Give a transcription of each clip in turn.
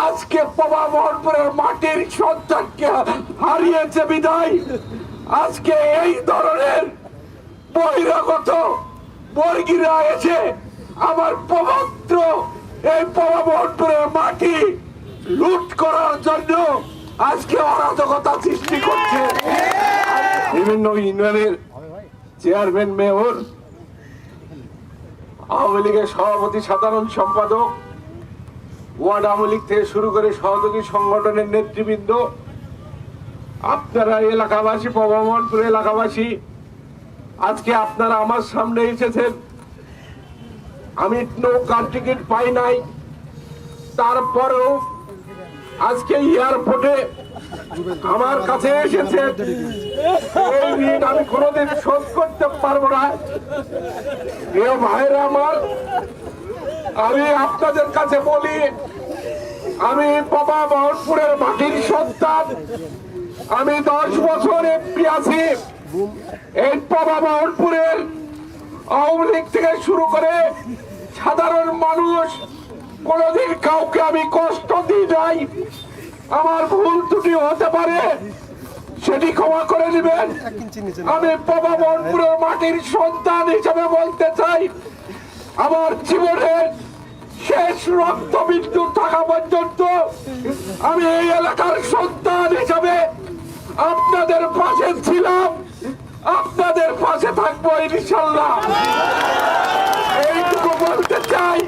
আজকে বাবা মোহনপুরের মাটির সন্তানকে হারিয়েছে বিদায়। আজকে এই ধরনের বহিরাগত বর্গীরা এসে আমার পবিত্র এই বাবা মোহনপুরের মাটি লুট করার জন্য আজকে অরাজকতা সৃষ্টি করছে। বিভিন্ন ইউনিয়নের চেয়ারম্যান, মেয়র, আওয়ামী লীগের সভাপতি, সাধারণ সম্পাদক ওয়ার্ড আওয়ামী লীগ থেকে শুরু করে সহযোগী সংগঠনের নেতৃবৃন্দ, আপনারা এলাকাবাসী পবনপুর এলাকাবাসী, আজকে আপনারা আমার সামনে এসেছেন। আমি নৌকার টিকিট পাই নাই। তারপরেও আজকে এয়ারপোর্টে আমার কাছে এসেছে ঋণ আমি কোনোদিন শোধ করতে পারব না। প্রিয় ভাইরা আমার আমি আপনাদের কাছে বলি, আমি বাবা মোহনপুরের মাটির সন্তান। আমি দশ বছর এমপি আছি। এই বাবা মোহনপুরের আওয়ামী লীগ থেকে শুরু করে সাধারণ মানুষ, কোনোদিন কাউকে আমি কষ্ট দিই নাই। আমার ভুল ত্রুটি হতে পারে, সেটি ক্ষমা করে দিবেন। আমি বাবা মনপুরের মাটির সন্তান হিসেবে বলতে চাই আমার জীবনের শেষ রক্ত বিন্দু থাকা পর্যন্ত আমি এই এলাকার সন্তান হিসাবে আপনাদের পাশে ছিলাম। আপনাদের পাশে থাকব ইনশাল্লাহ এইটুকু বলতে চাই,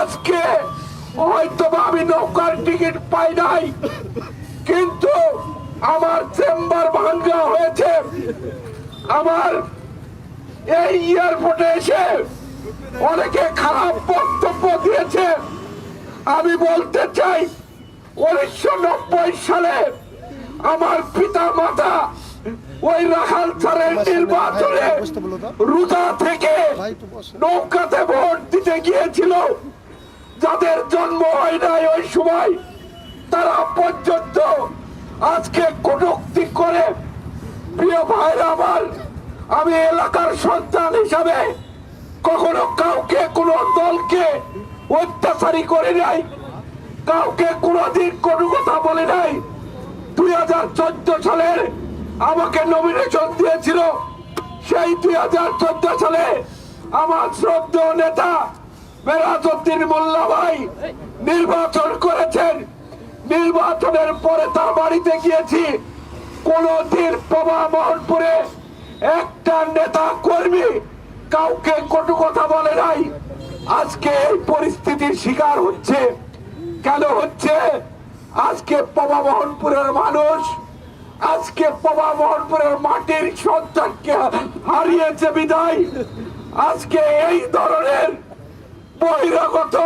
আজকে হয়তো আমি নৌকার টিকিট পাই নাই, কিন্তু আমার চেম্বার ভাঙ্গা হয়েছে। আমার এই এয়ারপোর্টে এসে অনেকে খারাপ বক্তব্য দিয়েছে। আমি বলতে চাই উনিশশো নব্বই সালে আমার পিতা মাতা ওই রাখাল ছাড়ের নির্বাচনে রুজা থেকে নৌকাতে ভোট দিতে গিয়েছিল। যাদের জন্ম হয় নাই ওই সময় তারা পর্যন্ত আজকে কটুক্তি করে প্রিয় ভাইরা আমার আমি এলাকার সন্তান হিসাবে কখনো কাউকে, কোনো দলকে অত্যাচারী করে নাই। কাউকে কোনোদিন কোনো কথা বলে নাই। দুই হাজার চোদ্দ সালের আমাকে নমিনেশন দিয়েছিল। সেই দুই হাজার চোদ্দ সালে আমার শ্রদ্ধেয় নেতা মেরাজউদ্দিন মোল্লা ভাই নির্বাচন করেছেন। নির্বাচনের পরে তার বাড়িতে গিয়েছি। কোনদিন প্রভা মোহনপুরে একটা নেতা কর্মী কাউকে কটু কথা বলে নাই। আজকে এই পরিস্থিতির শিকার হচ্ছে। কেন হচ্ছে? আজকে প্রভা মোহনপুরের মানুষ, আজকে প্রভা মোহনপুরের মাটির সন্তানকে হারিয়েছে বিদায়। আজকে এই ধরনের বহিরাগত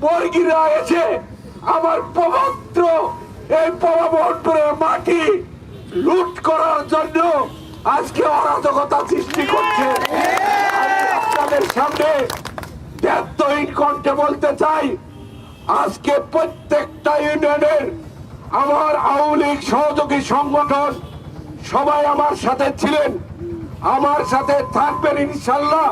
বর্গীরা এসে আমার পবিত্র এই পবনপুরের মাটি লুট করার জন্য আজকে অরাজকতা সৃষ্টি করছে। আপনাদের সামনে কণ্ঠে বলতে চাই, আজকে প্রত্যেকটা ইউনিয়নের আমার আওয়ামী লীগ সহযোগী সংগঠন সবাই আমার সাথে ছিলেন, আমার সাথে থাকবেন ইনশাল্লাহ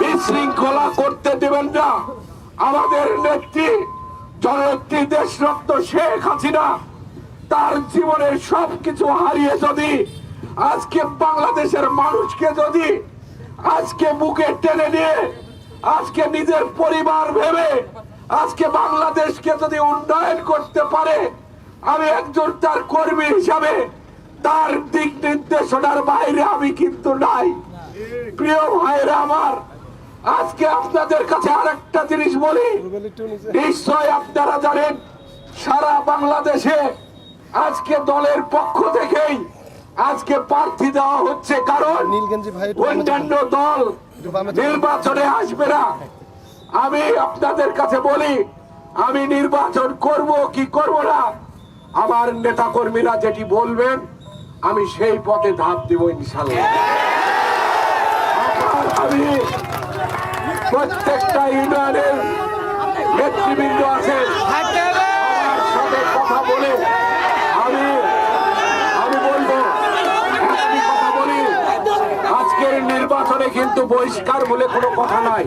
বিশৃঙ্খলা করতে দেবেন না। আমাদের নেত্রী, জননেত্রী দেশরত্ন শেখ হাসিনা, তার জীবনের সবকিছু হারিয়ে যদি আজকে বাংলাদেশের মানুষকে যদি আজকে বুকে টেনে নিয়ে, আজকে নিজের পরিবার ভেবে, আজকে বাংলাদেশকে যদি উন্নয়ন করতে পারে, আমি একজন তার কর্মী হিসাবে তার দিক নির্দেশনার বাইরে আমি কিন্তু নাই। প্রিয় ভাইরা আমার, আজকে আপনাদের কাছে আরেকটা জিনিস বলি। নিশ্চয় আপনারা জানেন, সারা বাংলাদেশে আজকে দলের পক্ষ থেকেই আজকে প্রার্থী দেওয়া হচ্ছে কারণ নীলগঞ্জি ভাই অন্যান্য দল নির্বাচনে আসবে না। আমি আপনাদের কাছে বলি আমি নির্বাচন করব কি করব না আমার নেতা কর্মীরা যেটি বলবেন আমি সেই পথে ধাপ দিব ইনশাল্লাহ। আমি প্রত্যেকটা ইউনিয়নের নেতৃবৃন্দ আছে আমার সাথে কথা বলে আমি আমি বলব একটি কথা বলি আজকের নির্বাচনে কিন্তু বহিষ্কার বলে কোনো কথা নাই।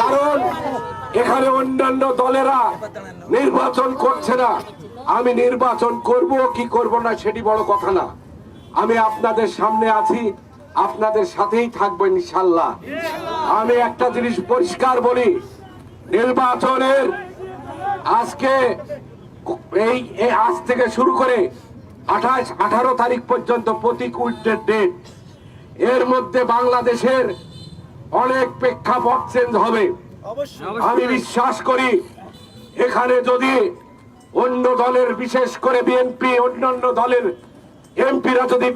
জানেন, এখানে অন্যান্য দলেরা নির্বাচন করছে না। আমি নির্বাচন করব কি করব না সেটি বড় কথা না। আমি আপনাদের সামনে আছি আপনাদের সাথেই থাকব ইনশাল্লাহ। আমি একটা জিনিস পরিষ্কার বলি নির্বাচনের আজকে এই আজ থেকে শুরু করে আঠাশ আঠারো তারিখ পর্যন্ত প্রতিকূলের ডেট এর মধ্যে বাংলাদেশের অনেক প্রেক্ষাপট চেঞ্জ হবে। আমি বিশ্বাস করি এখানে যদি অন্য দলের বিশেষ করে বিএনপি অন্যান্য দলের এমপিরা যদি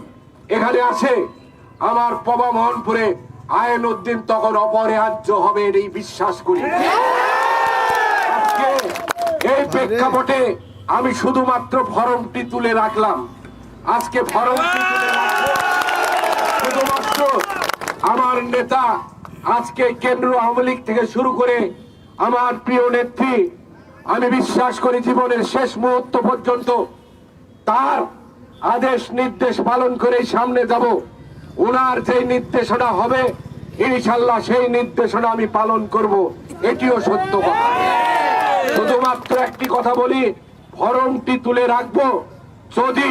এখানে আসে আমার পবা মোহনপুরে আইন উদ্দিন তখন অপরিহার্য হবে এই বিশ্বাস করি। আজকে এই প্রেক্ষাপটে আমি শুধুমাত্র ফরমটি তুলে রাখলাম। আজকে ফরমটি শুধুমাত্র আমার নেতা আজকে কেন্দ্র আওয়ামী লীগ থেকে শুরু করে আমার প্রিয় নেত্রী, আমি বিশ্বাস করি জীবনের শেষ মুহূর্ত পর্যন্ত তার আদেশ নির্দেশ পালন করে সামনে যাব। ওনার যে নির্দেশনা হবে ইনশাল্লাহ সেই নির্দেশনা আমি পালন করব। এটিও সত্য কথা। শুধুমাত্র একটি কথা বলি ফরমটি তুলে রাখব। যদি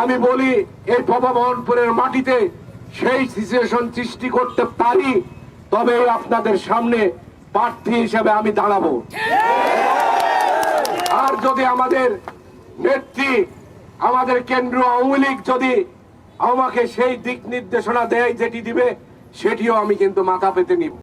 আমি বলি, এই বাবা মাটিতে সেই সিচুয়েশন সৃষ্টি করতে পারি, তবে আপনাদের সামনে প্রার্থী হিসেবে আমি দাঁড়াবো। আর যদি আমাদের নেত্রী, আমাদের কেন্দ্র আওয়ামী লীগ যদি আমাকে সেই দিক নির্দেশনা দেয়, যেটি দিবে, সেটিও আমি কিন্তু মাথা পেতে নিব।